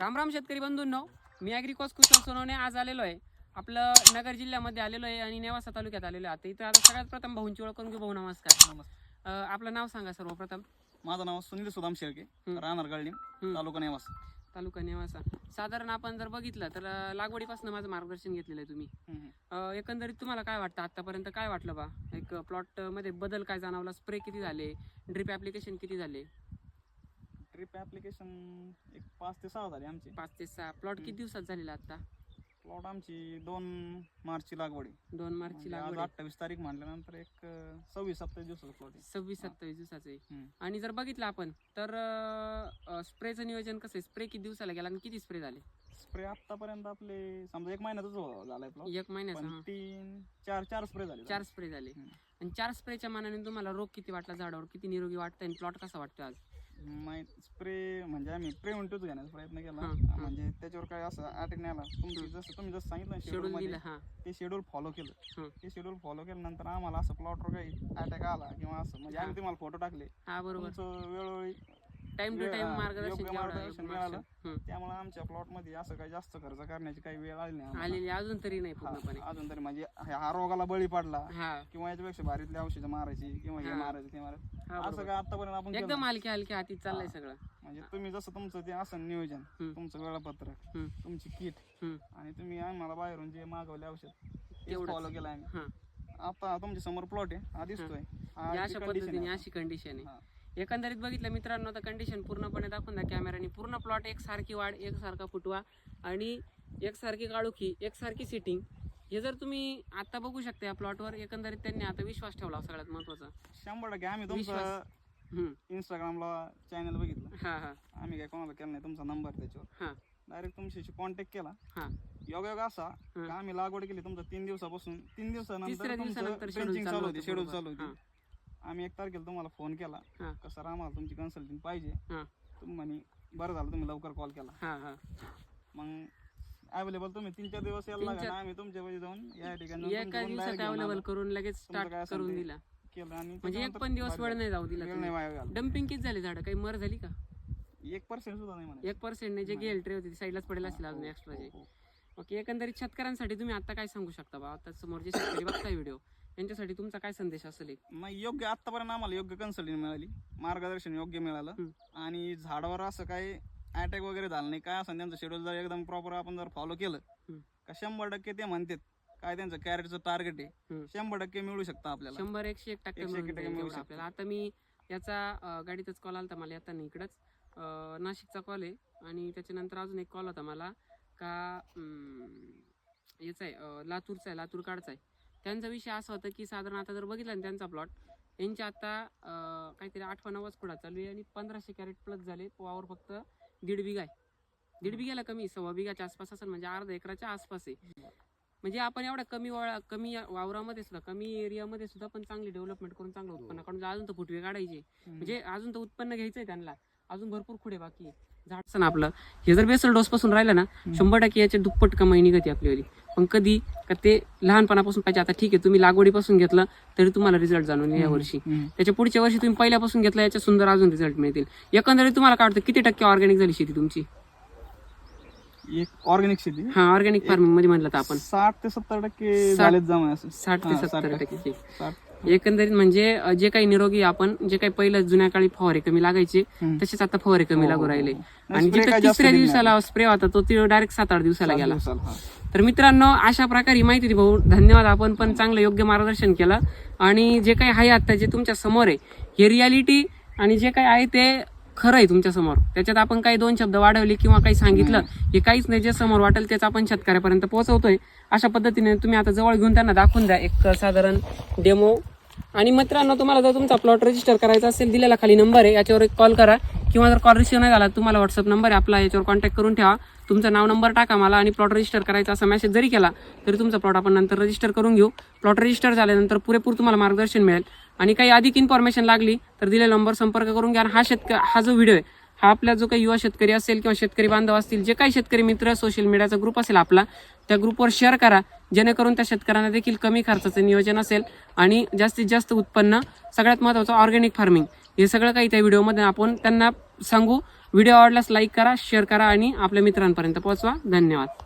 राम राम शेतकरी बंधूंनो मी ॲग्रिकॉस कुशल सोनवणे आज आलेलो आहे. आपलं नगर जिल्ह्यामध्ये आलेलो आहे आणि नेवासा तालुक्यात आलेलो आहे. आता इथं आता सगळ्यात प्रथम भाऊंची ओळख करून घेऊ भाऊ नमस्कार. नमस्कार. अं, आपलं नाव सांगा सर्वप्रथम. माझं नाव सुनील सुदाम शेळके. राहणार गळणी. तालुका नेवास. तालुका नेवासा. साधारण आपण जर बघितलं तर अं, लागवडीपासून माझं मार्गदर्शन घेतलेलं आहे तुम्ही. अं, एकंदरीत तुम्हाला काय वाटतं आतापर्यंत काय वाटलं बा? एक प्लॉटमध्ये बदल काय जाणवला? स्प्रे किती झाले? ड्रिप ऍप्लिकेशन किती झाले? ट्रिप ऍप्लिकेशन एक पाच ते सहा झाली आमची. पाच ते सहा. प्लॉट किती. दिवसात झालेला आता? प्लॉट आमची दोन मार्चची लागवडी दोन मार्चची म्हणजे आज लागवड आहे. अठ्ठावीस तारीख म्हटल्यानंतर एक अं, सव्वीस सत्तावीस दिवसाचा प्लॉट आहे. सव्वीस हा. सत्तावीस दिवसाचे हम्म. आणि जर बघितलं आपण तर स्प्रेचं नियोजन कसं आहे? स्प्रे किती दिवसाला गेला आणि किती स्प्रे झाले? स्प्रे आतापर्यंत आपले समजा एक महिन्यातच हो- झालाय प्लॉट एक महिन्याचा पण हा. तीन चार चार स्प्रे झाले चार स्प्रे झाले. हम्म. आणि चार स्प्रेच्या मानाने तुम्हाला रोग किती वाटला झाडावर? किती निरोगी वाटतं आणि प्लॉट कसा वाटतो आज? स्प्रे म्हणजे आम्ही प्रिव्हेंटिव्ह घेण्याचा प्रयत्न केला. हं, हं. म्हणजे त्याच्यावर काय असं अटॅक नाही आला. तुमची जसं तुम्ही जसं सांगितलं शेड्यूल शेड्यूल दिलं हा. ते शेड्यूल फॉलो केलं. हं. ते शेड्यूल फॉलो केल्यानंतर आम्हाला असं प्लॉटवर काही अटॅक आला किंवा असं म्हणजे आम्ही तुम्हाला फोटो टाकले. हा बरोबर. तुमचं वेळोवेळी टाइम टू टाइम मार्गदर्शन योग्य मिळालं. त्यामुळे आमच्या प्लॉटमध्ये असं काही जास्त खर्च करण्याची काही वेळ आली नाही. आलेली अजून तरी नाही पूर्णपणे अजून तरी म्हणजे हा रोगाला बळी पडला किंवा याच्यापेक्षा भारीतली औषधं मारायची किंवा हे. मारायचं ते मारायचं हा असं. काय आतापर्यंत आपण एकदम. हलक्या हलक्या हाती चाललंय. सगळं म्हणजे तुम्ही जसं तुमचं ते असं नियोजन. तुमचं वेळापत्रक. तुमची किट. आणि तुम्ही आम्हाला बाहेरून जे मागवले औषध ते. फॉलो केलं आम्ही आता तुमच्यासमोर प्लॉट आहे हा दिसतोय म्हणजे अशी पद्धतीने अशी कंडिशन आहे. एकंदरीत बघितलं मित्रांनो तर कंडिशन पूर्णपणे दाखवून द्या कॅमेराने पूर्ण प्लॉट एकसारखी वाढ एकसारखा फुटवा आणि एकसारखी काळुखी एकसारखी सिटिंग हे जर तुम्ही आता बघू शकता या प्लॉटवर एकंदरीत त्यांनी आता विश्वास ठेवला सगळ्यात महत्त्वाचा. शंभर टक्के. आम्ही तुमचं. इंस्टाग्रामला चॅनल बघितलं. हा हा. आम्ही काय कोणाला केलं नाही तुमचा नंबर त्याच्यावर. हा. डायरेक्ट तुमच्याशी कॉन्टॅक्ट केला. हा. योग योग असा हं. आम्ही लागवड केली तुमचा तीन दिवसापासून तीन दिवसानंतर शेड्यूल चालू चालू होती आम्ही एक तारखेला तुम्हाला फोन केला हा. कसं आम्हाला तुमची कन्सल्टिंग पाहिजे हा. तुम्ही म्हणे बरं झालं तुम्ही लवकर कॉल केला हा हा मग अवेलेबल तुम्ही तीन चार दिवस यायला चार- आम्ही तुमच्या वेळी जाऊन या ठिकाणी जाऊन एका तुमचं दिवसात direct घेऊन अवेलेबल आलो. करून लगेच तुमचं काय स्टार्ट असेल करून ते दिला केलं आणि म्हणजे एक त्याच्यानंतर पण दिवस वेळ. नाही जाऊ दिला वेळ नाही वाया घालवला. डम्पिंग किती झाली झाडं काही मर झाली का एक पर्सेंट सुद्धा नाही म्हणे एक पर्सेंट जे नाही. गेल ट्रे होती साईडलाच पडेल असेल अजून हो, एक्स्ट्राचे हो, हो. ओके एकंदरीत शेतकऱ्यांसाठी तुम्ही आता काय सांगू शकता बा आता समोर जे शेतकरी बघताय व्हिडिओ यांच्यासाठी तुमचा काय संदेश असेल एक? नाही योग्य आतापर्यंत आम्हाला योग्य कन्सल्टिंग मिळाली. मार्गदर्शन योग्य मिळालं. आणि झाडावर असं काही अटॅक वगैरे झालं नाही. काय असं त्यांचं शेड्यूल जर एकदम प्रॉपर आपण जर फॉलो केलं. का शंभर टक्के ते म्हणतात. काय त्यांचं कॅरेटचं टार्गेट आहे. शंभर टक्के मिळू शकतं आपल्याला. शंभर एकशे एक टक्के एकशे एक मिळून टक्के जाईल मिळू तेवढं शकतं. आपल्याला. आता मी याचा गाडीतच कॉल आला मला येताना इकडंच. अं, नाशिकचा कॉल आहे. आणि त्याच्यानंतर अजून एक कॉल होता मला का अं, याचा आहे अं, लातूरचा आहे लातूर काडचा आहे. त्यांचा विषय असा होता की साधारण आता जर बघितला ना त्यांचा प्लॉट यांच्या आता काहीतरी आठवा नवाच खुडा चालू आहे आणि पंधराशे कॅरेट प्लस झाले. वावर फक्त दीड बिघा आहे. दीड बिघ्याला कमी सव्वा बिघाच्या आसपास असेल म्हणजे अर्धा एकराच्या आसपास आहे. म्हणजे आपण एवढ्या कमी वळा कमी वावरामध्ये सुद्धा कमी एरियामध्ये सुद्धा पण चांगली डेव्हलपमेंट करून चांगलं उत्पन्न काढून अजून तर फुटवे काढायचे. म्हणजे अजून तर उत्पन्न घ्यायचंय त्यांना. अजून भरपूर खुडे बाकी झाड ना आपलं. हे जर बेसल डोस पासून राहिलं ना शंभर टक्के याचे दुप्पट कमाई निघते आपल्यावाली पण कधी का ते लहानपणापासून पाहिजे. आता ठीक आहे तुम्ही लागवडीपासून घेतलं तरी तुम्हाला रिझल्ट जाणून या वर्षी. त्याच्या पुढच्या वर्षी तुम्ही पहिल्यापासून घेतला याच्या सुंदर अजून रिझल्ट मिळतील. एकंदरीत तुम्हाला काय वाटतं किती टक्के ऑर्गॅनिक झाली शेती तुमची? एक ऑर्गॅनिक शेती? हा ऑर्गॅनिक फार्मिंगमध्ये म्हणलं तर आपण. साठ ते सत्तर टक्के साठ- ते सत्तर टक्के. एकंदरीत म्हणजे जे काही निरोगी आपण जे काही पहिलं जुन्या काळी फवारे कमी लागायचे. तसेच आता फवारे कमी हो, लागू हो, राहिले हो. आणि जिथं तिसऱ्या दिवसाला स्प्रे होता तो डायरेक्ट सात आठ दिवसाला गेला हा. तर मित्रांनो अशा प्रकारे ही माहिती दिली भाऊ धन्यवाद आपण पण चांगलं योग्य मार्गदर्शन केलं आणि जे काही आहे आता जे तुमच्यासमोर आहे हे रियालिटी आणि जे काही आहे ते खरं आहे तुमच्यासमोर. त्याच्यात आपण काही दोन शब्द वाढवले किंवा काही सांगितलं हे काहीच नाही जे समोर वाटेल तेच आपण शेतकऱ्यापर्यंत पोहोचवतोय. अशा पद्धतीने तुम्ही आता जवळ घेऊन त्यांना दाखवून द्या एक साधारण डेमो आणि मित्रांनो तुम्हाला जर तुमचा प्लॉट रजिस्टर करायचा असेल दिलेला खाली नंबर आहे याच्यावर एक कॉल करा. किंवा जर कॉल रिसिव्ह नाही झाला तुम्हाला व्हॉट्सअप नंबर आहे आपला याच्यावर कॉन्टॅक्ट करून ठेवा. तुमचं नाव नंबर टाका मला आणि प्लॉट रजिस्टर करायचा असा मेसेज जरी केला तरी तुमचा प्लॉट आपण नंतर रजिस्टर करून घेऊ. प्लॉट रजिस्टर झाल्यानंतर पुरेपूर तुम्हाला मार्गदर्शन मिळेल. आणि काही अधिक इन्फॉर्मेशन लागली तर दिलेला नंबर संपर्क करून घ्या. हा शेतक हा जो व्हिडिओ आहे हा आपला जो काही युवा शेतकरी असेल किंवा शेतकरी बांधव असतील जे काही शेतकरी मित्र सोशल मीडियाचा ग्रुप असेल आपला त्या ग्रुपवर शेअर करा. जेणेकरून त्या शेतकऱ्यांना देखील कमी खर्चाचं नियोजन असेल आणि जास्तीत जास्त उत्पन्न सगळ्यात महत्त्वाचं ऑर्गॅनिक फार्मिंग हे सगळं काही त्या व्हिडिओमध्ये आपण त्यांना सांगू. व्हिडिओ आवडल्यास लाईक करा शेअर करा आणि आपल्या मित्रांपर्यंत पोहोचवा. धन्यवाद.